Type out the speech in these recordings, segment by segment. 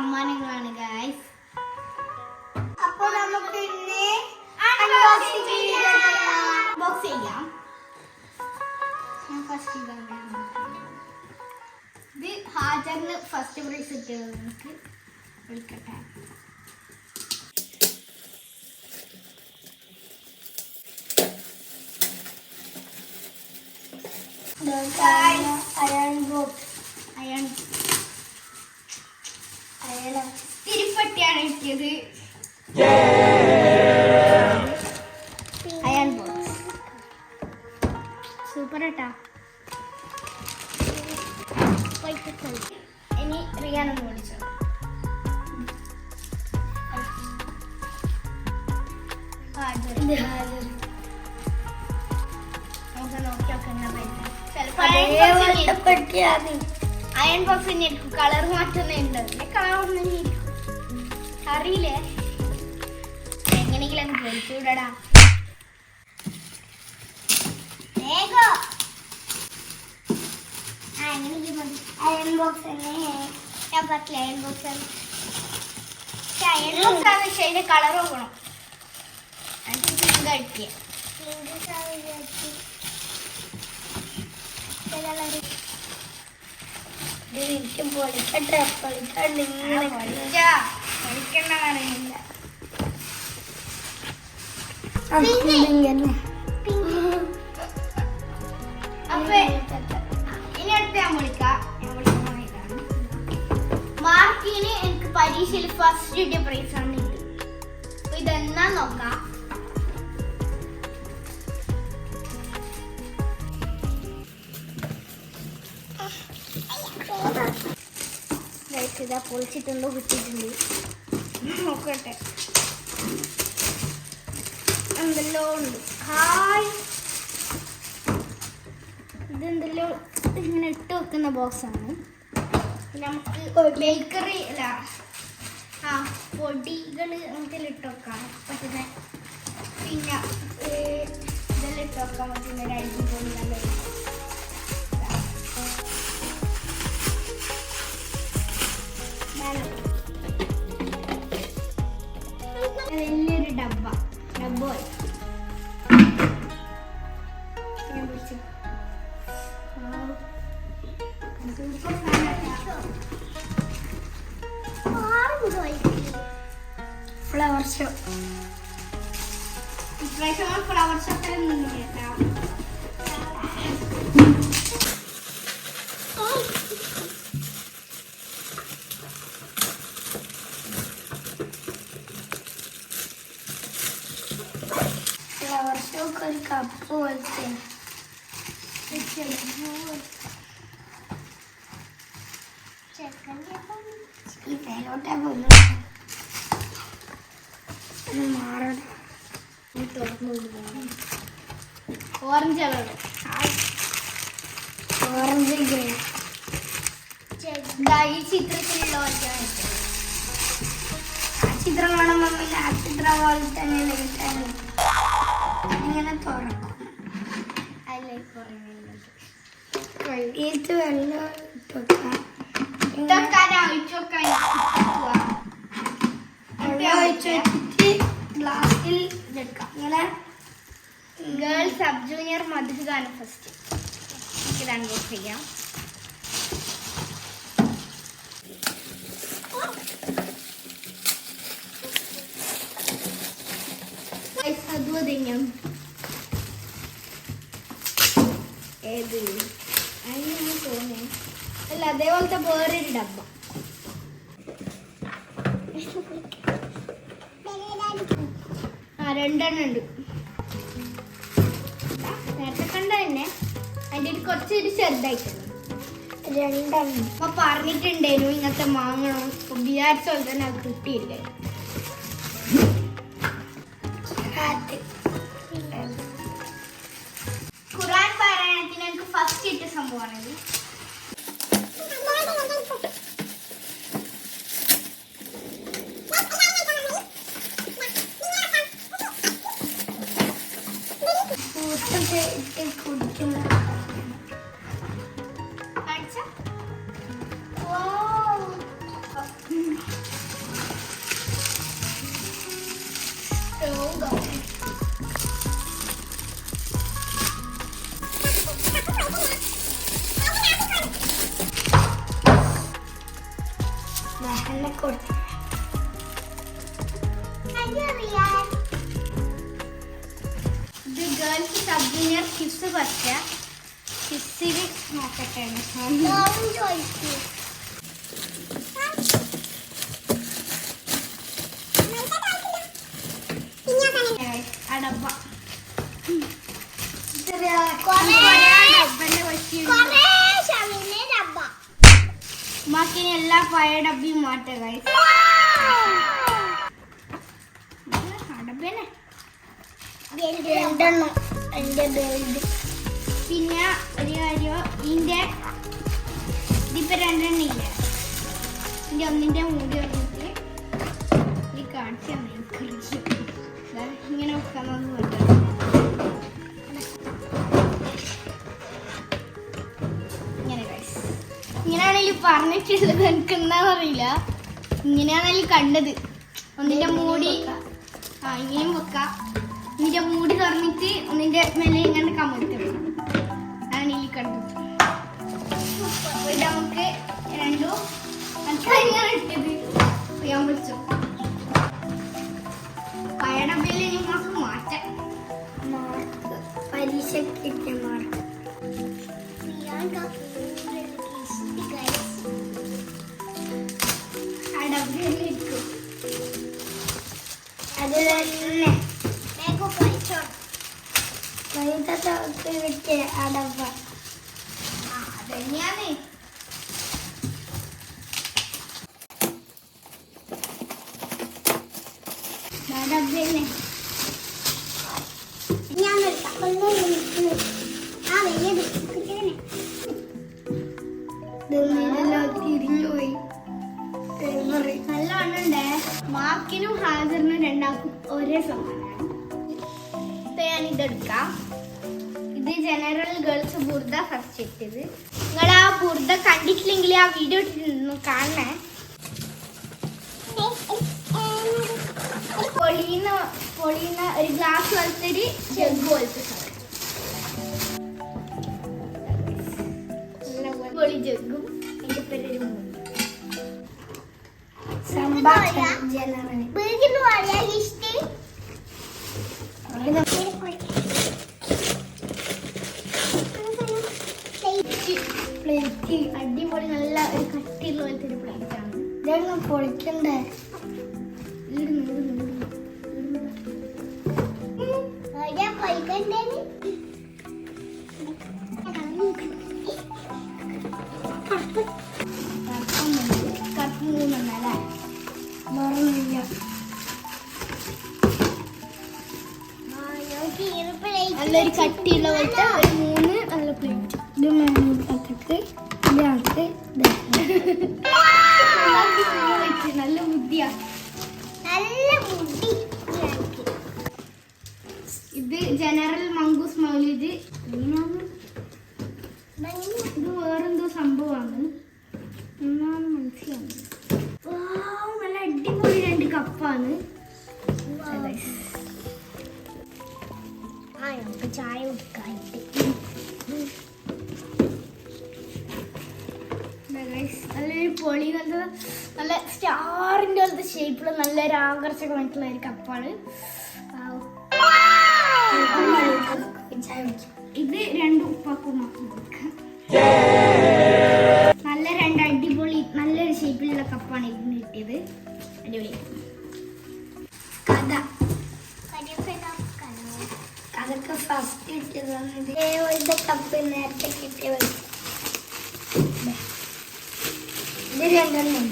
സമ്മാനങ്ങളാണ് guys അപ്പൊ നമുക്ക് box ചെയ്യാം. ഞാൻ ഫസ്റ്റ് ഇത് ഹാജറിന് ഫസ്റ്റ് പ്രൈസ് കിട്ടിയത് നമുക്ക് വിളിക്കട്ടെ. അയൺ ബോക്സ് അയൺ തിരുപ്പട്ടിയാണ് അയൺ ബോക്സ് സൂപ്പർ കേട്ടാ ഇനി റിയാനൊന്ന് ഹാജർ നമുക്ക് നോക്കി നോക്കുന്ന അതേപോലത്തെ പെട്ടിയാണ് അയൺ ബോക്സിന് ഇരിക്കും കളർ മാറ്റുന്നുണ്ട്. കളർ ഒന്നും ഇരിക്കും അറിയില്ലേ? എങ്ങനെയെങ്കിലും അങ്ങ് പൊളിച്ചുവിടടാ വേഗം. ആ എങ്ങനെയെങ്കിലും മതി അയൺ ബോക്സ് തന്നെ. ഞാൻ പറ്റില്ല അയൺ ബോക്സ് അയൺ ബോക്സ് ആണ് പക്ഷേ അതിന്റെ കളർ നോക്കണം. എന്നിട്ട് പിങ്ക് അടിക്കുക ഇത് എനിക്കും പൊളിക്കട്ടെ പൊളിക്കണ്ട് ഇങ്ങനെ. ഇങ്ങനെ ഇനി അടുത്ത് ഞാൻ വിളിക്കാം. മാർക്കിന് എനിക്ക് പരീക്ഷയിൽ ഫസ്റ്റ് കിട്ടിയ ആണ് ഇത്. ഇതെന്നാ നോക്കാം. ഇതാ പൊളിച്ചിട്ടുണ്ടോ കിട്ടിയിട്ടുണ്ട് നോക്കട്ടെ. എന്തെല്ലോ ഉണ്ട്. ഹായ്. ഇതെന്തെല്ലോ ഇങ്ങനെ ഇട്ട് വെക്കുന്ന ബോക്സ് ആണ് നമുക്ക് ബേക്കറി അല്ല ആ പൊടികൾ ഇതിൽ ഇട്ട് വെക്കാം. പറ്റുന്ന പിന്നെ ഇതെല്ലാം ഇട്ട് വെക്കാൻ പറ്റുന്ന ഒരു അടിപൊളി നല്ല വലിയൊരു ഡബ്ബ. ഡബ്ബ ഫ്ലവർ ഷോ. ഫ്ലവർ ഷോക്ക് ഒരു കപ്പ് പോലത്തെ ഈ പേരോട്ടെ പോകുന്നു മാറണം ഓറഞ്ച് കളർ. ഓറഞ്ച് ഗ്രീൻ ഈ ചിത്രത്തിലുള്ള ഓറഞ്ചാണ് ഇട്ടത്. ആ ചിത്രം കാണുമ്പോൾ പിന്നെ ആ ചിത്രം പോലെ തന്നെ ലൈറ്റാണ് ഇങ്ങനെ തുറക്കും. ഇത് വെള്ളം ഇട്ടൊക്കെ. ഇതൊക്കെ ഞാൻ ഒഴിച്ച് വെക്കാൻ ഇട്ടുക. വെള്ളം ഒഴിച്ച് വെച്ചിട്ട് ഗ്ലാസ്സിൽ ഇതെടുക്കാം. ഇങ്ങനെ. ഗേൾ സബ് ജൂനിയർ മധുഗാന ഫസ്റ്റ് എനിക്ക് അൺബോക്സ് ചെയ്യാം. അതും ഏത്? അതിനാണ് തോന്നുന്നത് അല്ല അതേപോലത്തെ വേറൊരു ഡബ്ബ. ആ രണ്ടെണ്ണം ഉണ്ട്. നേരത്തെ കണ്ട തന്നെ. അതിന്റെ ഒരു കുറച്ചൊരു ചെറുതായിട്ടുണ്ട് രണ്ടെണ്ണം. അപ്പൊ പറഞ്ഞിട്ടുണ്ടായിരുന്നു ഇങ്ങനത്തെ മാങ്ങണോ അപ്പൊ വിചാരിച്ച പോലെ തന്നെ അത് കിട്ടിയില്ലേ. വേറെ കൊടുത്തു ഇത് ഗേൾസ് സബ് ജൂനിയർ കിസ് പറ്റുക കിസ്സിൽ നോക്കട്ടെ ചോദിച്ചു രണ്ടെണ്ണം. എന്റെ ബേൾഡ് പിന്നെ ഒരു കാര്യം ഇതിന്റെ ഇതിപ്പോ രണ്ടെണ്ണം ഇല്ല? ഇതിന്റെ ഒന്നിന്റെ മൂടി വന്നിട്ട് ഈ കാണിച്ചു തന്നെ ഇങ്ങനെ വെക്കാമെന്ന് പറഞ്ഞു ഇങ്ങനെയാണെങ്കിൽ പറഞ്ഞിട്ടുള്ളത് എനിക്ക് എന്താണെന്നറിയില്ല ഇങ്ങനെയാണെങ്കിൽ കണ്ടത്. ഒന്നിന്റെ മൂടി ആ ഇങ്ങനെയും തൊട്ട് കിട്ടിയ അടവ. ആ അതന്നെയാണ്. ആ ഡബയിലെ ഞാൻ ആ വലിയത് തിരിഞ്ഞുപോയി മാർക്കിനും ഹാജറിനും രണ്ടാക്കും ഒരേ സമ്മാനമാണ് ജനറൽ ഗേൾസ് ബുർദ ഫസ്റ്റ് ഇട്ടത്. നിങ്ങൾ ആ ബുർദ കണ്ടിട്ടില്ലെങ്കിൽ ആ വീഡിയോ ഇട്ടിരുന്നു കാണണേ. പൊളിയുന്ന പൊളിയുന്ന ഒരു ഗ്ലാസ് പോലത്തെ ഒരു ചെഗ് പോലത്തെ പൊളി ജഗ്ഗും സംഭാഷണം ജനറൽ. പ്ലേറ്റ് അടിപൊളി നല്ല ഒരു കട്ടിയുള്ള പോലത്തെ ഒരു പ്ലേറ്റ് ആണ്. ഇതൊന്നും പൊളിക്കണ്ടേ? മറന്നില്ല. നല്ലൊരു കട്ടിയുള്ള പോലത്തെ ഒരു മൂന്ന് നല്ല പ്ലേറ്റ് ഇത് മേനകത്ത് ഇതിനകത്ത് നല്ല ബുദ്ധിയാ. നല്ല ബുദ്ധി ഇത് ജനറൽ മങ്കൂസ് മൗലിദ് ഇത് വേറെന്തോ സംഭവമാണ്. ഒന്നാമത് മനസ്സിലാവുന്നത്. നല്ല അടിപൊളി രണ്ട് കപ്പാണ്. ചായ കുടിക്കാനായിട്ട്. നല്ലൊരു പൊളി നല്ല നല്ല സ്റ്റാറിന്റെ പോലത്തെ ഷേപ്പിൽ നല്ലൊരു ആകർഷകമായിട്ടുള്ള ഒരു കപ്പാണ് ഇത് രണ്ട് ഉപ്പാക്കും നല്ല രണ്ട് അടിപൊളി നല്ലൊരു ഷേപ്പിലുള്ള കപ്പാണ് ഇതിന് കിട്ടിയത്. അടിപൊളി. കഥ. അതൊക്കെ ഫസ്റ്റ് കിട്ടിയതാണ് ഇതേപോലത്തെ കപ്പ് നേരത്തെ കിട്ടിയ ഇത് രണ്ടെണ്ണം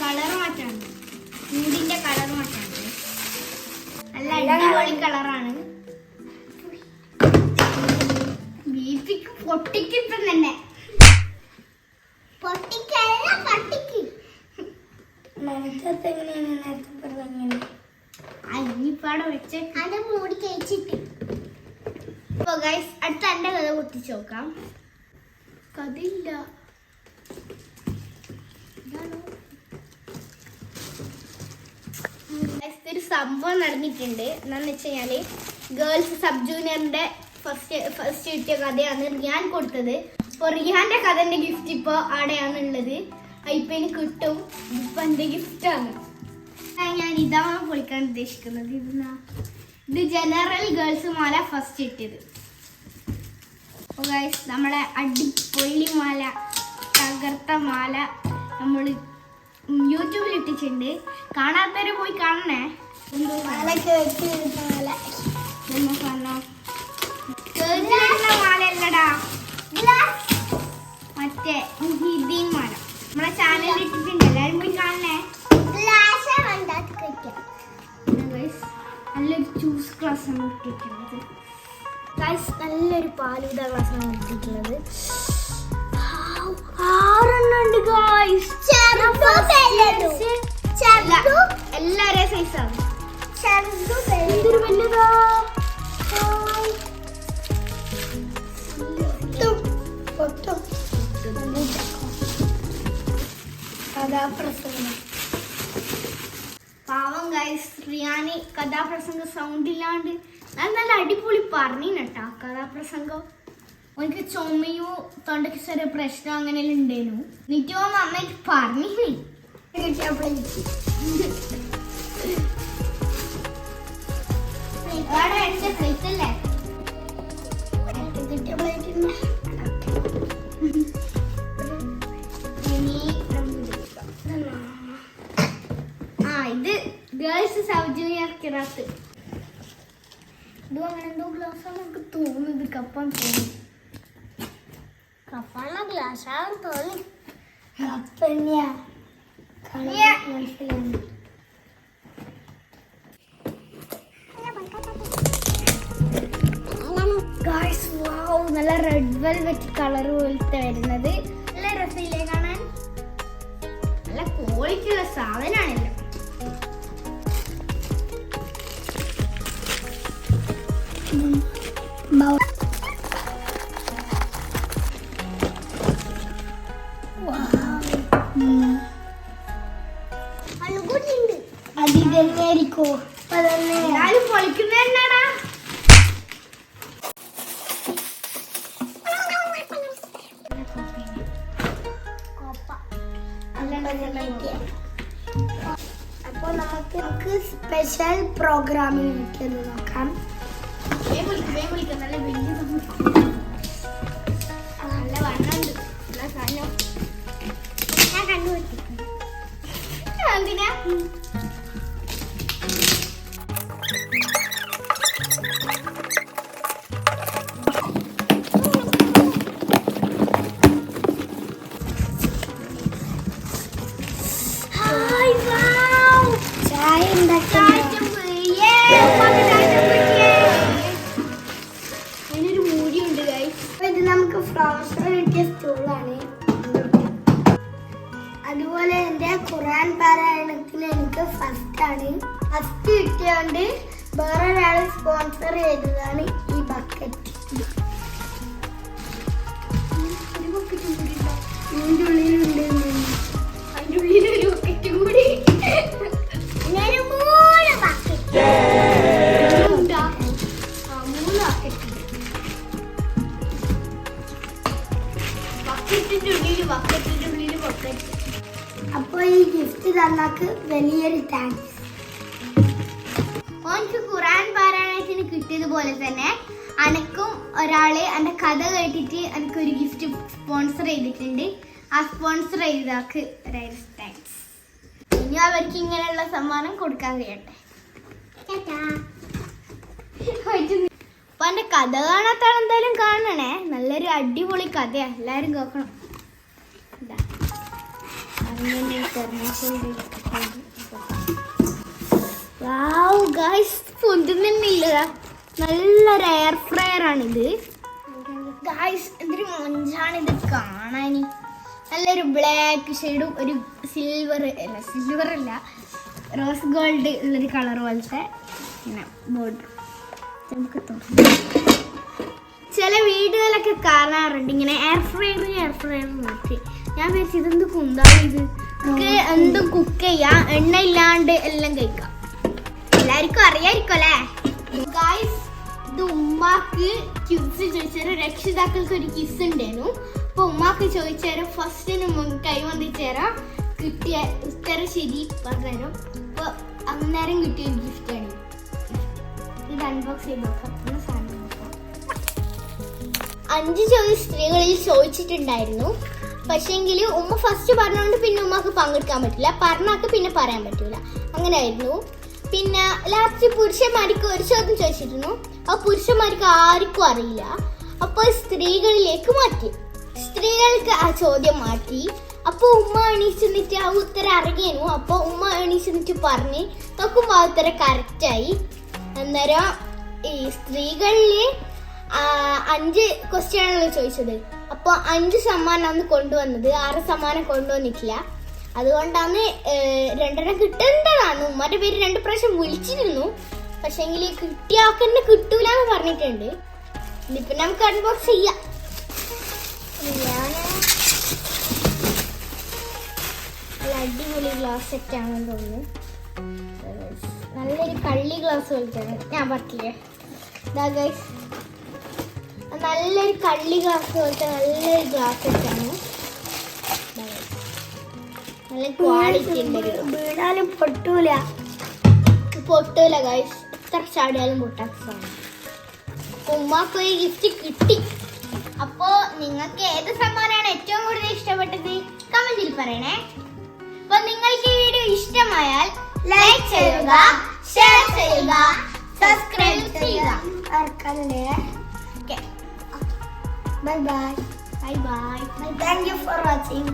കളർ മാറ്റാണ് മൂടിന്റെ കളർ മാറ്റാണ് നല്ല അടിപൊളി കളറാണ് ബീഫിക്ക് പൊട്ടിക്കിട്ടും തന്നെ പൊട്ടിക്കല്ല പട്ടിക്ക് നേരത്തെ എങ്ങനെയാണ് നേരത്തെ അത് മൂടി കഴിച്ചിട്ട് ഗൈസ് അടുത്ത എന്റെ കഥ പൊട്ടിച്ച് നോക്കാം. കഥയില്ല. ഒരു സംഭവം നടന്നിട്ടുണ്ട്. എന്താണെന്ന് വെച്ച് കഴിഞ്ഞാൽ ഗേൾസ് സബ് ജൂനിയറിന്റെ ഫസ്റ്റ് ഫസ്റ്റ് കിട്ടിയ കഥയാണ് ഞാൻ കൊടുത്തത്. അപ്പൊ റിയാന്റെ കഥന്റെ ഗിഫ്റ്റ് ഇപ്പൊ അവിടെയാണ് ഉള്ളത് എനിക്ക് കിട്ടും. ഇപ്പൊ എന്റെ ഗിഫ്റ്റ് ആണ്. ഞാൻ ഇതാണ് പൊളിക്കാൻ ഉദ്ദേശിക്കുന്നത്. ഇത് ജനറൽ ഗേൾസ് മാല ഫസ്റ്റ് ഇട്ടത് ഓ ഗൈസ് നമ്മളെ അടിപൊളി മാല തകർത്ത മാല നമ്മൾ യൂട്യൂബിൽ ഇട്ടിട്ടുണ്ട്. കാണാത്തവര് പോയി കാണണേ. മാലയല്ലടാ. മറ്റേ ഹിന്ദി മാല. നമ്മളെ ചാനലിൽ ഇട്ടിട്ടുണ്ട്. എല്ലാവരും പോയി കാണണേ. നല്ലൊരു ജ്യൂസ് ഗ്ലാസ് ആണ് ഇട്ടിട്ടുള്ളത്. ഗൈസ് നല്ലൊരു പാലൂത ഗ്ലാസ് ആണ് എടുത്തിട്ടുള്ളത് ആറെണ്ണം ഉണ്ട് ഗൈസ് എല്ലാവരുടെ സൈസാണ് എന്തൊരു വലുതാ? കഥാപ്രസംഗം. പാവം ഗൈസ് റിയാനി കഥാപ്രസംഗ സൗണ്ട് ഇല്ലാണ്ട് അത് നല്ല അടിപൊളി പറഞ്ഞു കേട്ടാ കഥാപ്രസംഗം. എനിക്ക് ചുമയോ തൊണ്ടയ്ക്ക് ചെറിയ പ്രശ്നം അങ്ങനെ ഉണ്ടായിരുന്നു നിറ്റോ നന്നായിട്ട് പറഞ്ഞില്ലേ? പ്ലേറ്റ് അല്ലേ? കപ്പാൻ തോന്നുന്നു കപ്പാണ ഗ്ലാസ്സാന്ന് തോന്നി കപ്പന്നെയാ. മനസ്സിലായി നല്ല റെഡ് വെൽവെറ്റ് കളർ പോലത്തെ വരുന്നത്. നല്ല രസമില്ലേ കാണാൻ? നല്ല ക്വാളിറ്റി ഉള്ള സാധനമാണല്ലോ. എന്നാലും പൊളിക്കുന്നത് എന്നാടാ അപ്പോൾ നമുക്ക് നമുക്ക് സ്പെഷ്യൽ പ്രോഗ്രാമിന് വേണ്ടി നോക്കാം. നല്ല വണ്ണുണ്ട് ഞാൻ കണ്ടുപിടിക്കും. ചായ മൂടിയുണ്ട് ഇത് നമുക്ക് അതുപോലെ എന്റെ ഖുറാൻ പാരായണത്തിന് എനിക്ക് ഫസ്റ്റ് ആണ് ഫസ്റ്റ് കിട്ടിയോണ്ട് വേറെ ഒരാൾ സ്പോൺസർ ചെയ്തതാണ് ഈ ബക്കറ്റ് സ്പോൺസർ അതായത് താങ്ക്സ് ഇനി അവർക്ക് ഇങ്ങനെയുള്ള സമ്മാനം കൊടുക്കാൻ കഴിയട്ടെ. അപ്പൊ എന്റെ കഥ കാണാത്താണ് എന്തായാലും കാണണേ. നല്ലൊരു അടിപൊളി കഥയാ. എല്ലാരും കേൾക്കണം. നല്ലൊരു എയർ ഫ്രയർ ആണിത്. ഗായ്സ് എന്തൊരു മൊഞ്ചാണിത്. കാണാൻ നല്ലൊരു ബ്ലാക്ക് ഷെയ്ഡും ഒരു സിൽവർ അല്ല സിൽവർ അല്ല റോസ് ഗോൾഡ് ഉള്ളൊരു കളർ പോലത്തെ ഇങ്ങനെ ബോർഡർ നമുക്ക് ചില വീടുകളിലൊക്കെ കാണാറുണ്ട് ഇങ്ങനെ എയർ ഫ്രയർ എയർ ഫ്രയർ നോക്കി ഞാൻ വിചാരിച്ചു ഇതെന്ത് കുന്താണ് ഇത്? നമുക്ക് എന്തും കുക്ക് ചെയ്യാം. എണ്ണ ഇല്ലാണ്ട് എല്ലാം കഴിക്കാം. എല്ലാവർക്കും അറിയായിരിക്കും അല്ലേ? ഗായ്സ് ഇത് ഉമ്മാക്ക് കിസ് ചോദിച്ചാൽ രക്ഷിതാക്കൾക്ക് ഒരു കിസ് ഉണ്ടായിരുന്നു. അപ്പൊ ഉമ്മാക്ക് ചോദിച്ചേരം ഫസ്റ്റിന് കൈ വന്നിച്ചേരാം കിട്ടിയ ഉത്തരം ശരി പറഞ്ഞു അപ്പൊ അന്നേരം കിട്ടിയ ഗിഫ്റ്റ് ആണ്. ഇത് അൺബോക്സ് ചെയ്ത്? നോക്കാം സാധനം അഞ്ച് ചോദ്യം സ്ത്രീകളിൽ ചോദിച്ചിട്ടുണ്ടായിരുന്നു. പക്ഷേങ്കിൽ ഉമ്മ ഫസ്റ്റ് പറഞ്ഞുകൊണ്ട് പിന്നെ ഉമ്മക്ക് പങ്കെടുക്കാൻ പറ്റില്ല. പറഞ്ഞാക്ക് പിന്നെ പറയാൻ പറ്റില്ല അങ്ങനെ ആയിരുന്നു പിന്നെ ലാസ്റ്റ് പുരുഷന്മാർക്ക് ഒരു ചോദ്യം ചോദിച്ചിരുന്നു. ആ പുരുഷന്മാർക്ക് ആർക്കും അറിയില്ല. അപ്പോൾ സ്ത്രീകളിലേക്ക് മാറ്റി. സ്ത്രീകൾക്ക് ആ ചോദ്യം മാറ്റി. അപ്പോൾ ഉമ്മ എണീച്ച് നിന്നിട്ട് ആ ഉത്തരം അറിയാനു അപ്പോൾ ഉമ്മ എണീച്ച് നിന്നിട്ട് പറഞ്ഞ് നോക്കുമ്പോൾ ആ ഉത്തരം കറക്റ്റായി അന്നേരം ഈ സ്ത്രീകളിൽ അഞ്ച് ക്വസ്റ്റ്യൻ ആണല്ലോ ചോദിച്ചത്. അപ്പോൾ അഞ്ച് സമ്മാനമാണ് കൊണ്ടുവന്നത്. ആറ് സമ്മാനം കൊണ്ടുവന്നിട്ടില്ല. അതുകൊണ്ടാണ് രണ്ടെണ്ണം കിട്ടേണ്ടതാണ്. ഉമ്മാന്റെ പേര് രണ്ട് പ്രാവശ്യം വിളിച്ചിരുന്നു. പക്ഷെങ്കിൽ കിട്ടിയ ആൾക്കെന്നെ കിട്ടൂല എന്ന് പറഞ്ഞിട്ടുണ്ട്. ഇതിപ്പോ നമുക്ക് അൺബോക്സ് ചെയ്യാം. അടിപൊളി ഗ്ലാസ് സെറ്റ് ആണെന്ന് തോന്നുന്നു. നല്ലൊരു കള്ളി ഗ്ലാസ് പോലത്തെയാണ് ഞാൻ പറ്റില്ലേ ഇതാ ഗൈസ് നല്ലൊരു കള്ളി ഗ്ലാസ് പോലത്തെ നല്ലൊരു ഗ്ലാസ് സെറ്റാണ്. നല്ല ക്വാളിറ്റി ഉണ്ട് വീണാലും പൊട്ടൂല. പൊട്ടൂല ഗൈസ് എത്ര ചാടിയാലും പൊട്ടാൻ സാധനം. ഉമ്മാക്ക് ഗിഫ്റ്റ് കിട്ടി. അപ്പോ നിങ്ങൾക്ക് ഏത് സമ്മാനമാണ് ഏറ്റവും കൂടുതൽ ഇഷ്ടപ്പെട്ടത്? കമന്റിൽ പറയണേ. അപ്പൊ നിങ്ങൾക്ക് ഈ വീഡിയോ ഇഷ്ടമായാൽ ലൈക്ക് ചെയ്യുക ഷെയർ ചെയ്യുക സബ്സ്ക്രൈബ് ചെയ്യുക. Bye bye bye bye thank you for watching